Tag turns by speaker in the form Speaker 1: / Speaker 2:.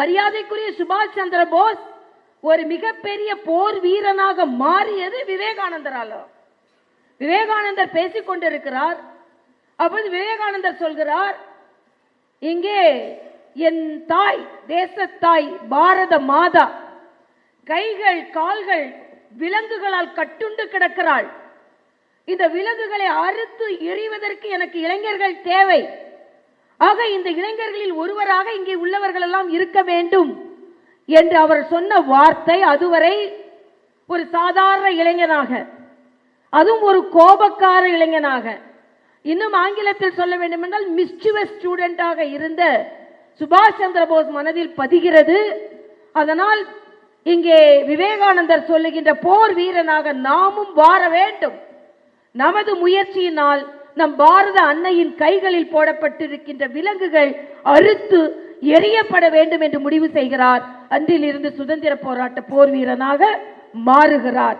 Speaker 1: மரியாதைக்குரிய சுபாஷ் சந்திர போஸ் ஒரு மிகப்பெரிய போர் வீரனாக மாறியது விவேகானந்தரால. விவேகானந்தர் பேசிக் கொண்டிருக்கிறார். அப்போது விவேகானந்தர் சொல்கிறார் இங்கே என் தாய் தேசத்தாய் பாரத மாதா கைகள் கால்கள் விலங்குகளால் கட்டுண்டு கிடக்கிறாள். இந்த விலங்குகளை அறுத்து எறிவதற்கு எனக்கு இளைஞர்கள் தேவை. ஆக இந்த இளைஞர்களில் ஒருவராக இங்கே உள்ளவர்கள் எல்லாம் இருக்க வேண்டும் என்று அவர் சொன்ன வார்த்தை அதுவரை ஒரு சாதாரண இளைஞனாக அதுவும் ஒரு கோபக்கார இளைஞனாக இன்னும் ஆங்கிலத்தில் சொல்ல வேண்டும் என்றால் மிஸ்டிவஸ் ஸ்டூடெண்டாக இருந்த சுபாஷ் சந்திர போஸ் மனதில் பதிகிறது. அதனால் இங்கே விவேகானந்தர் சொல்லுகின்ற போர் வீரனாக நாமும் வார வேண்டும். நமது முயற்சியினால் நம் பாரத அன்னையின் கைகளில் போடப்பட்டிருக்கின்ற விலங்குகள் அறுத்து எரியப்பட வேண்டும் என்று முடிவு செய்கிறார். அன்றிலிருந்து சுதந்திர போராட்ட போர் வீரனாக மாறுகிறார்.